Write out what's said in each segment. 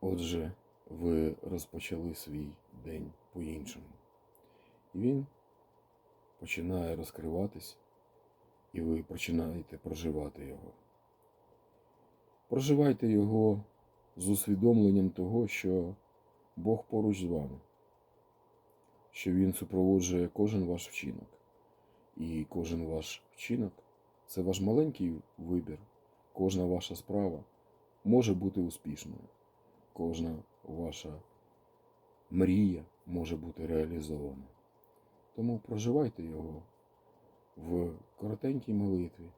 Отже, ви розпочали свій день по-іншому. І він починає розкриватись, і ви починаєте проживати його. Проживайте його з усвідомленням того, що Бог поруч з вами, що Він супроводжує кожен ваш вчинок. І кожен ваш вчинок це ваш маленький вибір. Кожна ваша справа може бути успішною. Кожна ваша мрія може бути реалізована. Тому проживайте його в коротенькій молитві.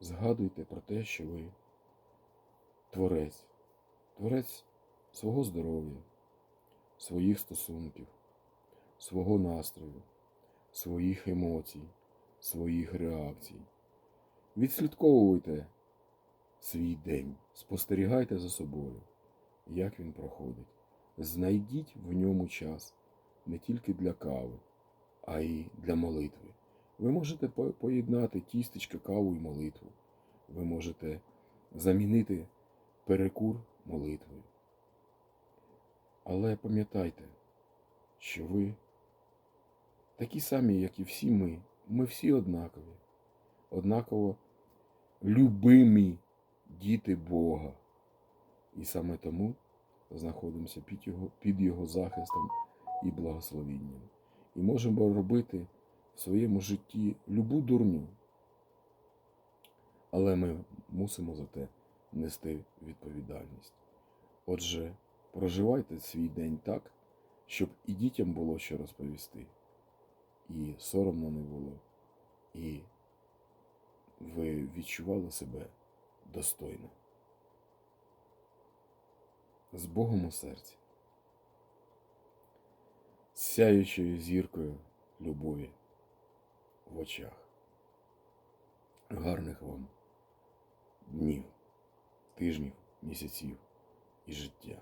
Згадуйте про те, що ви творець, творець свого здоров'я, своїх стосунків, свого настрою, своїх емоцій, своїх реакцій. Відслідковуйте свій день, спостерігайте за собою, як він проходить. Знайдіть в ньому час не тільки для кави, а й для молитви. Ви можете поєднати тістечка, каву і молитву. Ви можете замінити перекур молитвою. Але пам'ятайте, що ви такі самі, як і всі ми. Ми всі однакові, однаково любимі діти Бога. І саме тому знаходимося під його, під його захистом і благословінням. І можемо робити в своєму житті любу дурню. Але ми мусимо за те нести відповідальність. Отже, проживайте свій день так, щоб і дітям було що розповісти, і соромно не було, і ви відчували себе достойно. З Богом у серці, з сяючою зіркою любові в очах. Гарних вам днів, тижнів, місяців і життя.